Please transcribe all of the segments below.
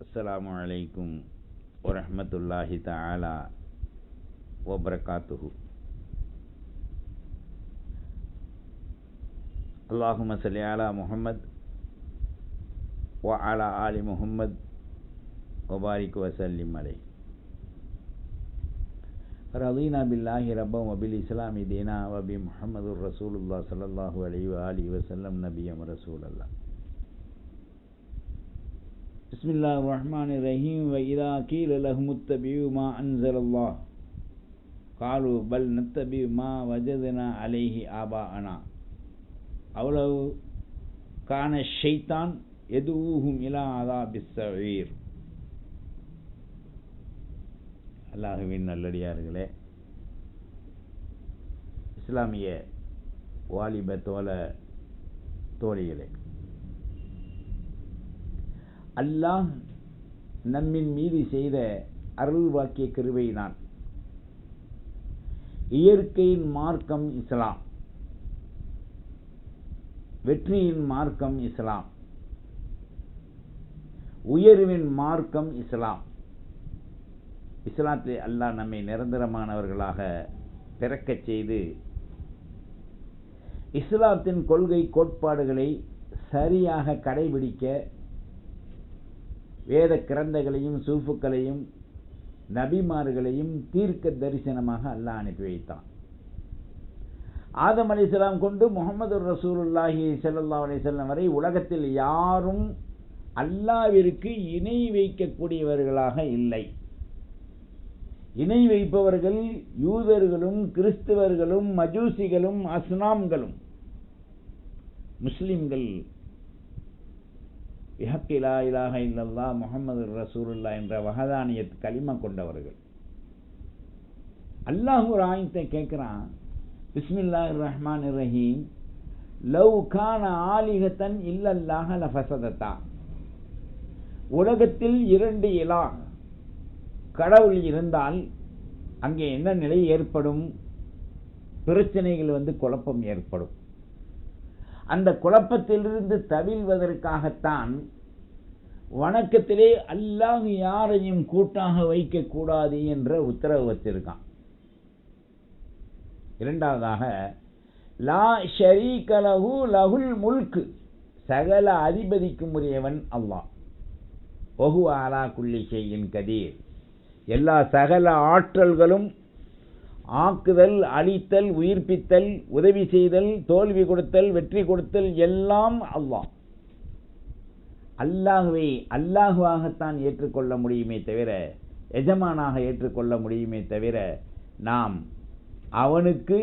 السلام علیکم ورحمۃ اللہ تعالی وبرکاتہ۔ اللہم صلی علی محمد وعلی آل محمد وبارک وسلم علیہ۔ رضینا باللہ ربا و بالاسلام دینا و بمحمد الرسول اللہ صلی اللہ علیہ وآلہ وسلم نبی رسول اللہ۔ بسم الله الرحمن الرحيم وإذا قيل لهم اتبعوا ما أنزل الله قالوا بل نتبع ما وجدنا عليه آباءنا أولو كان الشيطان يدعوهم إلى عذاب السعير அல்லாஹுவின் நல்லடியார்களே இஸ்லாமிய வாலிப தோல தோழிகளே அல்லாஹ் நம்மின் மீது செய்த அருள் வாக்கிய கிருவைதான் இயற்கையின் மார்க்கம் இஸ்லாம் வெற்றியின் மார்க்கம் இஸ்லாம் உயர்வின் மார்க்கம் இஸ்லாம். இஸ்லாத்தில் அல்லாஹ் நம்மை நிரந்தரமானவர்களாக பிறக்கச் செய்து இஸ்லாத்தின் கொள்கை கோட்பாடுகளை சரியாக கடைபிடிக்க வேத கிரந்தங்களையும் சூஃபுக்களையும் நபிமார்களையும் தீர்க்க தரிசனமாக அல்லாஹ் அனுப்பி வைத்தான். ஆதம் அலி இஸ்லாம் கொண்டு முகமது ரசூலுல்லாஹி சல்லா அலிசல்லாம் வரை உலகத்தில் யாரும் அல்லாவிற்கு இணை வைக்கக்கூடியவர்களாக இல்லை. இணை வைப்பவர்கள் யூதர்களும் கிறிஸ்தவர்களும் மஜூசிகளும் அஸ்னாம்களும் முஸ்லிம்கள் இஹக்கிலா இலாக இல்லல்லா முகமது ரசூலுல்லா என்ற வகதானிய களிமா கொண்டவர்கள். அல்லாஹ் ஒரு ஆயத்தை கேட்குறான். பிஸ்மில்லா ரஹ்மான் ரஹீம். லவ் கான ஆலிகத்தன் இல்லல்லாக லஃபசதத்தா. உலகத்தில் இரண்டு இலா. கடவுள் இருந்தால் அங்கே என்ன நிலை ஏற்படும்? பிரச்சனைகள் வந்து குழப்பம் ஏற்படும். அந்த குழப்பத்திலிருந்து தவிழ்வதற்காகத்தான் வணக்கத்திலே அல்லாஹ் யாரையும் கூட்டாக வைக்கக்கூடாது என்ற உத்தரவு வச்சிருக்கான். இரண்டாவதாக லா ஷரீகலஹு லகுல் முல்கு. சகல அதிபதிக்கும் உரியவன் அல்லாஹ். ஒஹு ஆலா குள்ளி செய்யின் கதீர். எல்லா சகல ஆற்றல்களும் ஆக்குதல் அழித்தல் உயிர்ப்பித்தல் உதவி செய்தல் தோல்வி கொடுத்தல் வெற்றி கொடுத்தல் எல்லாம் அல்லாஹ். அல்லாஹுவை அல்லாஹுவாகத்தான் ஏற்றுக்கொள்ள முடியுமே தவிர எஜமானாக ஏற்றுக்கொள்ள முடியுமே தவிர நாம் அவனுக்கு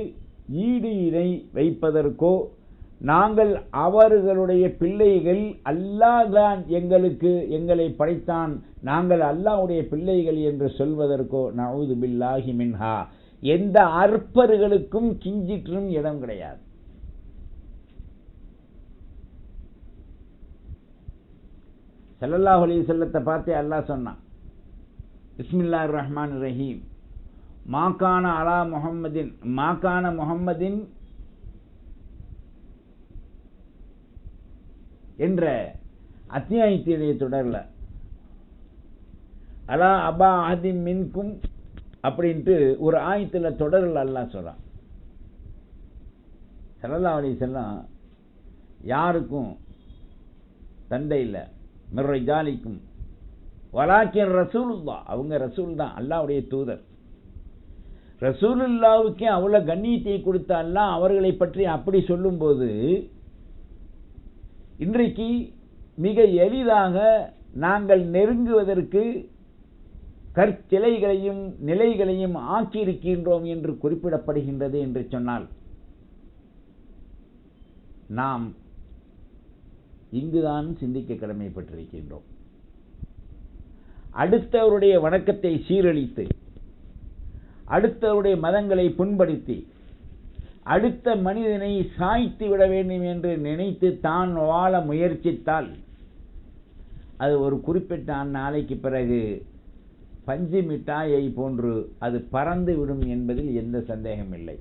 ஈடு இணை வைப்பதற்கோ நாங்கள் அவர்களுடைய பிள்ளைகள் அல்லாதான் எங்களுக்கு எங்களை படைத்தான் நாங்கள் அல்லாவுடைய பிள்ளைகள் என்று சொல்வதற்கோ நவுது பில்லாஹி மின்ஹா. எந்த அற்பர்களுக்கும் கிஞ்சிற்றும் இடம் கிடையாது. சல்லல்லாஹ் அலி செல்லத்தை பார்த்தே அல்லாஹ் சொன்னான் பிஸ்மில்லா ரஹ்மான் ரஹீம். மாக்கான அலா முகம்மதின் மாக்கான முகம்மதின் என்ற அத்தியாயத்தினுடைய தொடரில் அலா அபா ஆதி மின்கும் அப்படின்ட்டு ஒரு ஆயத்தில் தொடரில் அல்லாஹ் சொல்கிறான் சல்லா அலி யாருக்கும் தந்தை இல்லை. மிர்ரை ஜாலிக்கும் வலாக்கியன் ரசூலுல்லா அவங்க ரசூல் தான் அல்லாவுடைய தூதர். ரசூலுல்லாவுக்கே அவ்வளோ கண்ணியத்தை கொடுத்த அல்லா அவர்களை பற்றி அப்படி சொல்லும்போது இன்றைக்கு மிக எளிதாக நாங்கள் நெருங்குவதற்கு கற்சிலைகளையும் நிலைகளையும் ஆக்கியிருக்கின்றோம் என்று குறிப்பிடப்படுகின்றது என்று சொன்னால் நாம் இங்குதான் சிந்திக்க கடமைப்பட்டிருக்கின்றோம். அடுத்தவருடைய வணக்கத்தை சீரழித்து அடுத்தவருடைய மதங்களை புண்படுத்தி அடுத்த மனிதனை சாய்த்து விட வேண்டும் என்று நினைத்து தான் வாழ முயற்சித்தால் அது ஒரு குறிப்பிட்ட நாளைக்கு பிறகு பஞ்சு மிட்டாயை போன்று அது பறந்து விடும் என்பதில் எந்த சந்தேகம் இல்லை.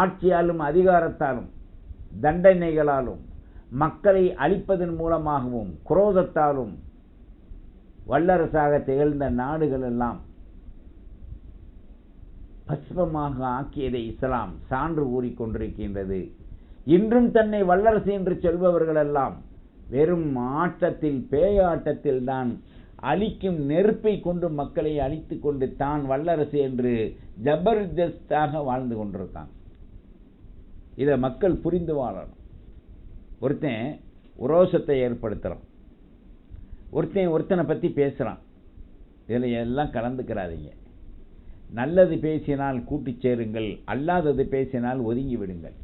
ஆட்சியாலும் அதிகாரத்தாலும் தண்டனைகளாலும் மக்களை அழிப்பதன் மூலமாகவும் குரோதத்தாலும் வல்லரசாக திகழ்ந்த நாடுகள் எல்லாம் பஸ்பமாக ஆக்கியதை இஸ்லாம் சான்று கூறிக்கொண்டிருக்கின்றது இன்றும் தன்னை வல்லரசு என்று சொல்பவர்களெல்லாம் வெறும் ஆட்டத்தில் பேயாட்டத்தில் தான் அழிக்கும் நெருப்பை கொண்டு மக்களை அழித்து கொண்டு தான் வல்லரசு என்று ஜபர்தஸ்தாக வாழ்ந்து கொண்டிருக்கான். இதை மக்கள் புரிந்து வாழணும். ஒருத்தன் உரோசத்தை ஏற்படுத்துகிறான் ஒருத்தன் ஒருத்தனை பற்றி பேசுகிறான் இதில் எல்லாம் கலந்துக்கிறாதீங்க. நல்லது பேசினால் கூட்டி சேருங்கள் அல்லாதது பேசினால் ஒதுங்கி விடுங்கள்.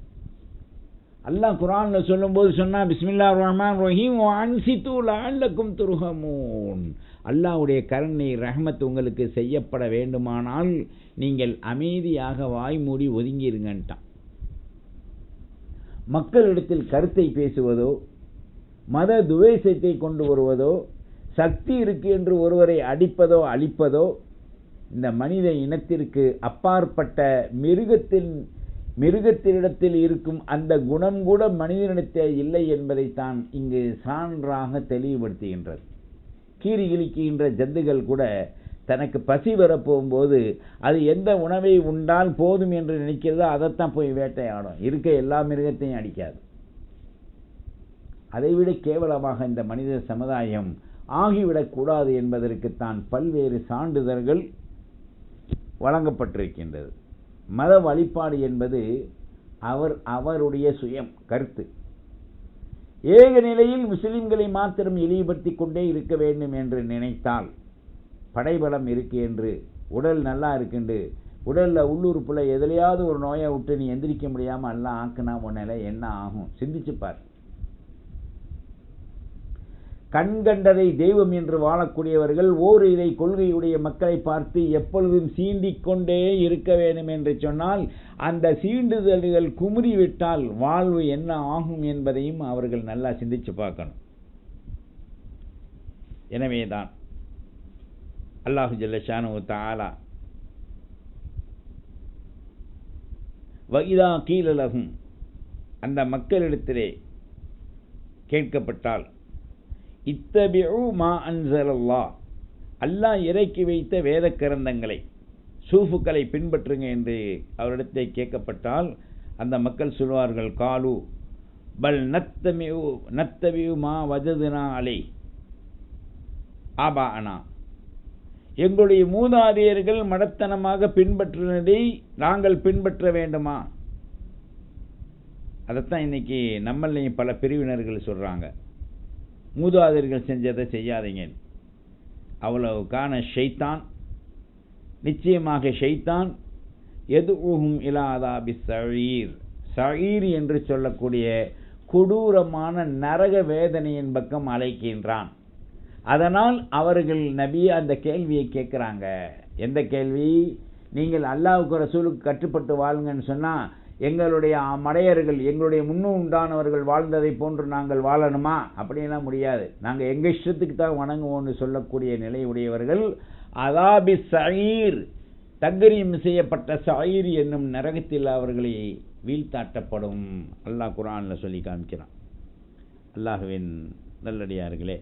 அல்லாஹ் குரானில் சொல்லும்போது சொன்னா பிஸ்மில்லா ரஹ்மான் ரஹீம் அன்சித்து லால்லக்கும் துருகமூன் அல்லாவுடைய கருணை ரஹமத் உங்களுக்கு செய்யப்பட வேண்டுமானால் நீங்கள் அமைதியாக வாய் மூடி ஒதுங்கிருங்கன்ட்டான். மக்களிடத்தில் கருத்தை பேசுவதோ மத துவேஷத்தை கொண்டு வருவதோ சக்தி இருக்கு என்று ஒருவரை அடிப்பதோ அழிப்பதோ இந்த மனித இனத்திற்கு அப்பாற்பட்ட மிருகத்தின் மிருகத்தினிடத்தில் இருக்கும் அந்த குணம் கூட மனிதனிடத்தில் இல்லை என்பதைத்தான் இங்கு சான்றாக தெளிவுபடுத்துகின்றது. கீறி இழிக்கின்ற ஜந்துகள் கூட தனக்கு பசி வரப்போகும்போது அது எந்த உணவை உண்டால் போதும் என்று நினைக்கிறதோ அதைத்தான் போய் வேட்டையாடும். இருக்க எல்லா மிருகத்தையும் அடிக்காது. அதைவிட கேவலமாக இந்த மனித சமுதாயம் ஆகிவிடக்கூடாது என்பதற்குத்தான் பல்வேறு சான்றிதழ்கள் வழங்கப்பட்டிருக்கின்றது. மத வழிபாடு என்பது அவர் அவருடைய சுயம் கருத்து. ஏக நிலையில் முஸ்லிம்களை மாத்திரம் இழிவுபடுத்தி கொண்டே இருக்க வேண்டும் என்று நினைத்தால் படைபலம் இருக்கு என்று உடல் நல்லா இருக்குண்டு உடலில் உள்ளுறுப்புல எதுலையாவது ஒரு நோயை விட்டு நீ எந்திரிக்க முடியாமல் எல்லாம் ஆக்குனா உன்னில என்ன ஆகும்? சிந்திச்சுப்பார் கண்கண்டதை தெய்வம் என்று வாழக்கூடியவர்கள் ஓர் இதை கொள்கையுடைய மக்களை பார்த்து எப்பொழுதும் சீண்டிக்கொண்டே இருக்க வேண்டும் என்று சொன்னால் அந்த சீண்டுதல்கள் குமுறிவிட்டால் வாழ்வு என்ன ஆகும் என்பதையும் அவர்கள் நல்லா சிந்திச்சு பார்க்கணும். எனவேதான் அல்லாஹு ஜல்லஷானு தாலா வகிதா கீழலகும் அந்த மக்களிடத்திலே கேட்கப்பட்டால் இத்தபிஉ மா அன்சலல்லா. அல்லாஹ் இறக்கி வைத்த வேத கிரந்தங்களை சூஃபுக்களை பின்பற்றுங்க என்று அவரிடத்தை கேட்கப்பட்டால் அந்த மக்கள் சொல்வார்கள் காலு பல் நத்தமியு நத்தவியு மா வஜதுனா அலை ஆபா அனா எங்களுடைய மூதாதையர்கள் மடத்தனமாக பின்பற்றினதை நாங்கள் பின்பற்ற வேண்டுமா? அதைத்தான் இன்னைக்கு நம்மளையும் பல பிரிவினர்கள் சொல்கிறாங்க மூதாதையர்கள் செஞ்சதை செய்யாதீங்க. அவ்வளவுக்கான ஷைத்தான் நிச்சயமாக ஷைத்தான் எது ஊகும் இலாதாபி சழீர் சழீர் என்று சொல்லக்கூடிய கொடூரமான நரக வேதனையின் பக்கம் அழைக்கின்றான். அதனால் அவர்கள் நபி அந்த கேள்வியை கேட்குறாங்க. எந்த கேள்வி? நீங்கள் அல்லாவுக்கு ரசூலுக்கு கட்டுப்பட்டு வாழுங்கன்னு சொன்னால் எங்களுடைய மடையர்கள் எங்களுடைய முன்னு உண்டானவர்கள் வாழ்ந்ததை போன்று நாங்கள் வாழணுமா? அப்படின்லாம் முடியாது. நாங்கள் எங்கள் இஷ்டத்துக்கு தான் வணங்குவோம்னு சொல்லக்கூடிய நிலையுடையவர்கள் அதாபி சயீர் தங்கரியம் செய்யப்பட்ட சயீர் என்னும் நரகத்தில் அவர்களை வீழ்த்தாட்டப்படும். அல்லாஹ் குரானில் சொல்லி காமிக்கிறான். அல்லாஹுவின் நல்லடியார்களே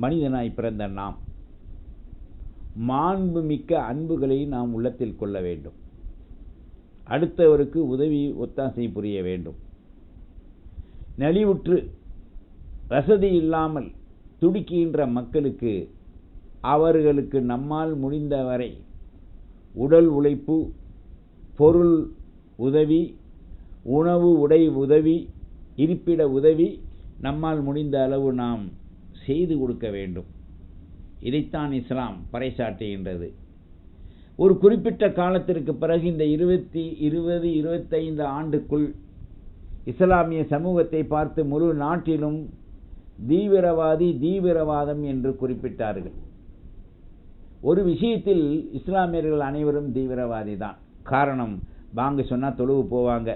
மனிதனாய் பிறந்த நாம் மாண்புமிக்க அன்புகளை நாம் உள்ளத்தில் கொள்ள வேண்டும். அடுத்தவருக்கு உதவி ஒத்தாசை புரிய வேண்டும். நலிவுற்று வசதி இல்லாமல் துடிக்கின்ற மக்களுக்கு அவர்களுக்கு நம்மால் முடிந்தவரை உடல் உழைப்பு பொருள் உதவி உணவு உடை உதவி இருப்பிட உதவி நம்மால் முடிந்த அளவு நாம் செய்து கொடுக்க வேண்டும். இதைத்தான் இஸ்லாம் பறைசாட்டுகின்றது ஒரு குறிப்பிட்ட காலத்திற்கு பிறகு இந்த இருபத்தி இருபது இருபத்தைந்து ஆண்டுக்குள் இஸ்லாமிய சமூகத்தை பார்த்து முழு நாட்டிலும் தீவிரவாதி தீவிரவாதம் என்று குறிப்பிட்டார்கள். ஒரு விஷயத்தில் இஸ்லாமியர்கள் அனைவரும் தீவிரவாதி தான் காரணம் வாங்க சொன்னால் தொழுவு போவாங்க.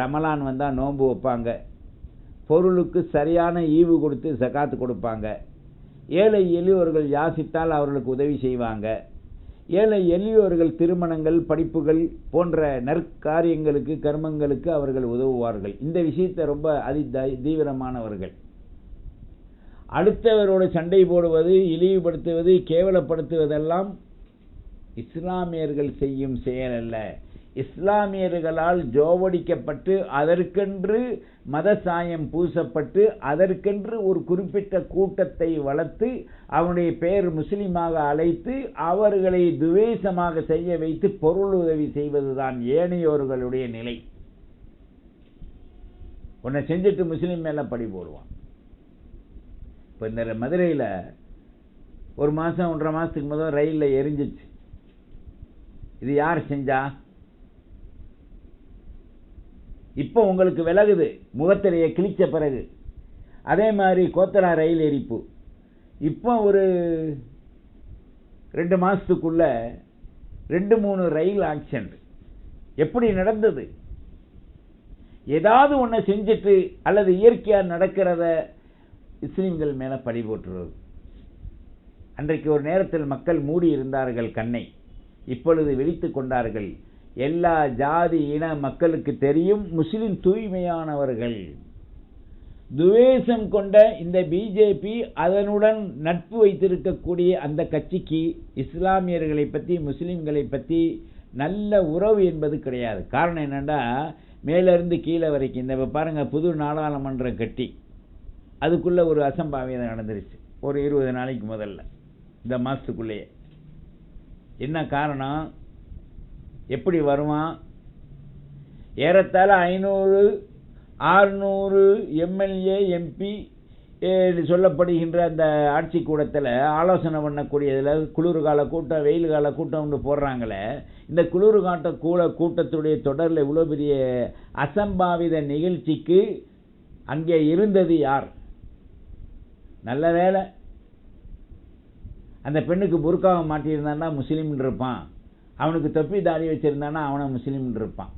ரமலான் வந்தால் நோன்பு வைப்பாங்க. பொருளுக்கு சரியான ஈவு கொடுத்து சகாத்து கொடுப்பாங்க. ஏழை எளியவர்கள் யாசித்தால் அவர்களுக்கு உதவி செய்வாங்க. ஏழை எளியோர்கள் திருமணங்கள் படிப்புகள் போன்ற நற்காரியங்களுக்கு கர்மங்களுக்கு அவர்கள் உதவுவார்கள். இந்த விஷயத்தை ரொம்ப அதி தீவிரமானவர்கள். அடுத்தவரோடு சண்டை போடுவது இழிவுபடுத்துவது கேவலப்படுத்துவதெல்லாம் இஸ்லாமியர்கள் செய்யும் செயல் அல்ல. இஸ்லாமியர்களால் ஜோவடிக்கப்பட்டு அதற்கென்று மத சாயம் பூசப்பட்டு அதற்கென்று ஒரு குறிப்பிட்ட கூட்டத்தை வளர்த்து அவனுடைய பெயர் முஸ்லீமாக அழைத்து அவர்களை துவேஷமாக செய்ய வைத்து பொருள் உதவி செய்வதுதான் ஏனையோர்களுடைய நிலை. உன்னை செஞ்சுட்டு முஸ்லீம் மேலே படி போடுவான். இப்போ இந்த மதுரையில் ஒரு மாதம் ஒன்றரை மாதத்துக்கு முதல் ரயிலில் எரிஞ்சிச்சு. இது யார் செஞ்சா? இப்போ உங்களுக்கு விலகுது. முகத்திரையை கிழிச்ச பிறகு. அதே மாதிரி கோத்தரா ரயில் எரிப்பு இப்போ ஒரு ரெண்டு மாதத்துக்குள்ள ரெண்டு மூணு ரயில் ஆக்சிடென்ட் எப்படி நடந்தது? ஏதாவது ஒன்றை செஞ்சுட்டு அல்லது இயற்கையாக நடக்கிறத முஸ்லீம்கள் மேலே பழி போட்டுருவது அன்றைக்கு ஒரு நேரத்தில் மக்கள் மூடி இருந்தார்கள் கண்ணை. இப்பொழுது விழித்து கொண்டார்கள். எல்லா ஜாதி இன மக்களுக்கு தெரியும் முஸ்லிம் தூய்மையானவர்கள். துவேஷம் கொண்ட இந்த பிஜேபி அதனுடன் நட்பு வைத்திருக்கக்கூடிய அந்த கட்சிக்கு இஸ்லாமியர்களை பற்றி முஸ்லீம்களை பற்றி நல்ல உறவு என்பது கிடையாது. காரணம் என்னென்னா மேலேருந்து கீழே வரைக்கும் இந்த பாருங்கள் புது நாடாளுமன்றம் கட்டி. அதுக்குள்ளே ஒரு அசம்பாவிதம் நடந்துருச்சு. ஒரு இருபது நாளைக்கு முதல்ல இந்த மாதத்துக்குள்ளேயே என்ன காரணம்? எப்படி வருவான் ஏறத்தாழ ஐநூறு ஆறுநூறு எம்எல்ஏ எம்பி சொல்லப்படுகின்ற அந்த ஆட்சி கூடத்தில் ஆலோசனை பண்ணக்கூடியதில் குளிர்கால கூட்டம் வெயில் கால கூட்டம்னு போடுறாங்களே. இந்த குளிர்காட்ட கூட கூட்டத்துடைய தொடரில் இவ்வளோ பெரிய அசம்பாவித நிகழ்ச்சிக்கு அங்கே இருந்தது யார்? நல்ல வேலை அந்த பெண்ணுக்கு புர்காவை மாட்டியிருந்தான்னா முஸ்லீம்னு இருப்பான். அவனுக்கு தொப்பி தாடி வச்சுருந்தானா அவனை முஸ்லீம் இருப்பான்.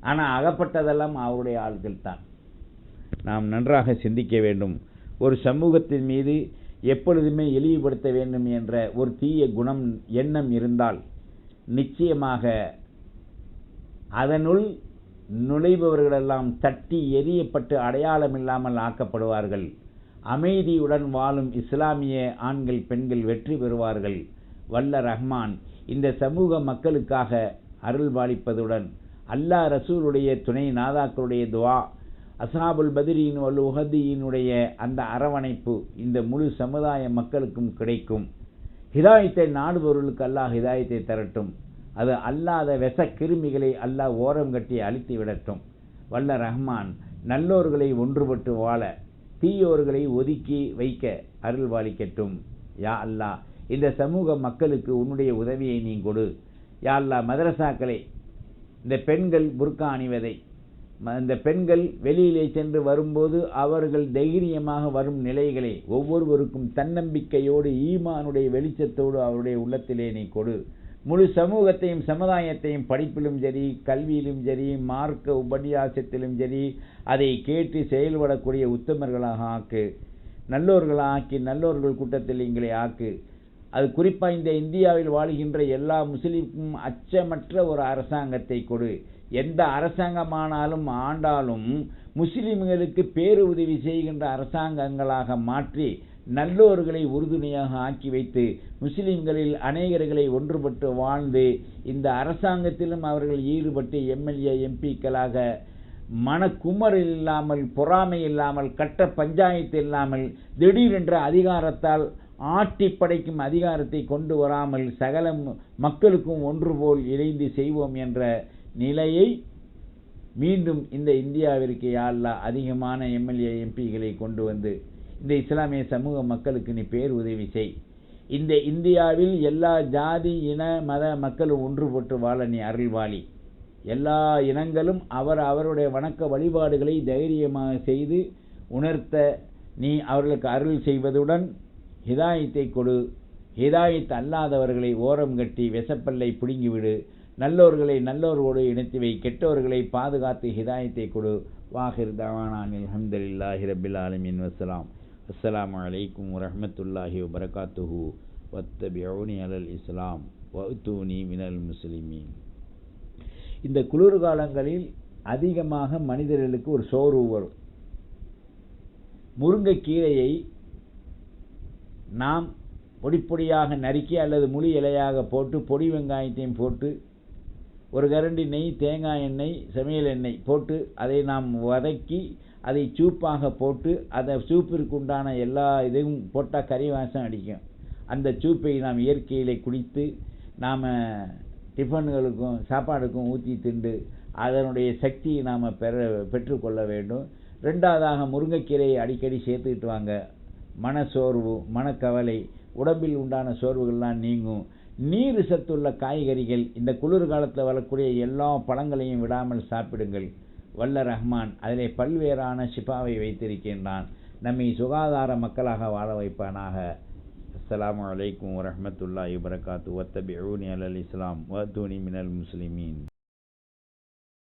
ஆனால் அகப்பட்டதெல்லாம் அவருடைய ஆள்கள் தான். நாம் நன்றாக சிந்திக்க வேண்டும். ஒரு சமூகத்தின் மீது எப்பொழுதுமே இழிவுபடுத்த வேண்டும் என்ற ஒரு தீய குணம் எண்ணம் இருந்தால் நிச்சயமாக அதனுள் நுழைபவர்களெல்லாம் தட்டி எரியப்பட்டு அடையாளம் இல்லாமல் ஆக்கப்படுவார்கள். அமைதியுடன் வாழும் இஸ்லாமிய ஆண்கள் பெண்கள் வெற்றி பெறுவார்கள். வல்ல ரஹ்மான் இந்த சமூக மக்களுக்காக அருள் அல்லா அல்லாஹ் ரசூலுடைய துணை நாதாக்களுடைய துவா அசாபுல் பதிரின் வல் உஹதியினுடைய அந்த அரவணைப்பு இந்த முழு சமுதாய மக்களுக்கும் கிடைக்கும். ஹிதாயத்தை நாடுபவர்களுக்கு அல்லாஹ் ஹிதாயத்தை தரட்டும். அது அல்லாத வெச கிருமிகளை அல்லாஹ் ஓரம் கட்டி அழித்து விடட்டும். வல்ல ரஹ்மான் நல்லோர்களை ஒன்றுபட்டு வாழ தீயோர்களை ஒதுக்கி வைக்க அருள் பாலிக்கட்டும் யா அல்லாஹ் இந்த சமூக மக்களுக்கு உன்னுடைய உதவியை நீ கொடு. யாழ்லா மதரசாக்களை இந்த பெண்கள் புர்கா அணிவதை இந்த பெண்கள் வெளியிலே சென்று வரும்போது அவர்கள் தைரியமாக வரும் நிலைகளை ஒவ்வொருவருக்கும் தன்னம்பிக்கையோடு ஈமானுடைய வெளிச்சத்தோடு அவருடைய உள்ளத்திலே நீ கொடு. முழு சமூகத்தையும் சமுதாயத்தையும் படிப்பிலும் சரி கல்வியிலும் சரி மார்க்க உபன்யாசத்திலும் சரி அதை கேட்டு செயல்படக்கூடிய உத்தமர்களாக ஆக்கு. நல்லோர்களாக ஆக்கி நல்லோர்கள் கூட்டத்தில் எங்களை ஆக்கு. அது குறிப்பாக இந்த இந்தியாவில் வாழுகின்ற எல்லா முஸ்லீமுக்கும் அச்சமற்ற ஒரு அரசாங்கத்தை கொடு. எந்த அரசாங்கமானாலும் ஆண்டாலும் முஸ்லிம்களுக்கு பேரு உதவி செய்கின்ற அரசாங்கங்களாக மாற்றி நல்லோர்களை உறுதுணையாக ஆக்கி வைத்து முஸ்லிம்களில் அநேகர்களை ஒன்றுபட்டு வாழ்ந்து இந்த அரசாங்கத்திலும் அவர்கள் ஈடுபட்டு எம்எல்ஏ எம்பிக்களாக மனக்குமரில் இல்லாமல் பொறாமை இல்லாமல் கட்ட பஞ்சாயத்து இல்லாமல் திடீரென்ற அதிகாரத்தால் ஆட்டி படைக்கும் அதிகாரத்தை கொண்டு வராமல் சகல மக்களுக்கும் ஒன்று போல் இணைந்து செய்வோம் என்ற நிலையை மீண்டும் இந்த இந்தியாவிற்கு யாழ்லா அதிகமான எம்எல்ஏ எம்பிகளை கொண்டு வந்து இந்த இஸ்லாமிய சமூக மக்களுக்கு நீ பேர் உதவி செய். இந்த இந்தியாவில் எல்லா ஜாதி இன மத மக்களும் ஒன்றுபட்டு வாழ நீ அருள்வாளி எல்லா இனங்களும் அவர் அவருடைய வணக்க வழிபாடுகளை தைரியமாக செய்து உணர்த்த நீ அவர்களுக்கு அருள் செய்வதுடன் ஹிதாயத்தை கொடு. ஹிதாயத் அல்லாதவர்களை ஓரம் கட்டி வெசப்பல்லை பிடுங்கிவிடு. நல்லோர்களை நல்லோர்களோடு இணைத்து வை. கெட்டோர்களை பாதுகாத்து ஹிதாயத்தை கொடு. வாஹிர் தவானானில் அஹமதுல்லாஹி ரபில் ஆலமின். வசலாம் அஸ்லாம் அலைக்கும் வரஹமத்துல்லாஹி வபரகாத்துஹு. வத்தபியூனி அலல் இஸ்லாம். வத்தூனி மினல் முஸ்லிமீன். இந்த குளிர்காலங்களில் அதிகமாக மனிதர்களுக்கு ஒரு சோர்வு வரும். முருங்கைக்கீரையை நாம் பொடி பொடியாக நறுக்கி அல்லது முழு இலையாக போட்டு பொடி வெங்காயத்தையும் போட்டு ஒரு கரண்டி நெய் தேங்காய் எண்ணெய் சமையல் எண்ணெய் போட்டு அதை நாம் வதக்கி அதை சூப்பாக போட்டு அதை சூப்பிற்கு உண்டான எல்லா இதையும் போட்டால் கறி வாசம் அடிக்கும். அந்த சூப்பை நாம் இயற்கையிலே குடித்து நாம் டிஃபன்களுக்கும் சாப்பாடுக்கும் ஊற்றி திண்டு அதனுடைய சக்தியை நாம் பெற பெற்றுக்கொள்ள வேண்டும். ரெண்டாவதாக முருங்கைக்கீரையை அடிக்கடி சேர்த்துக்கிட்டு வாங்க. மனசோர்வு மனக்கவலை உடம்பில் உண்டான சோர்வுகள்லாம் நீங்கும். நீர் சத்துள்ள காய்கறிகள் இந்த குளிர் காலத்தில் வரக்கூடிய எல்லா பழங்களையும் விடாமல் சாப்பிடுங்கள். வல்ல ரஹ்மான் அதிலே பல்வேறான ஷிஃபாவை வைத்திருக்கின்றான். நம்மை சுகாதார மக்களாக வாழ வைப்பானாக. அஸ்ஸலாமு அலைக்கும் வரஹ்மத்துல்லாஹி வபரகாத்து. வத்தபிஊனி அலல் இஸ்லாம் வத்தூனி மினல் முஸ்லிமீன்.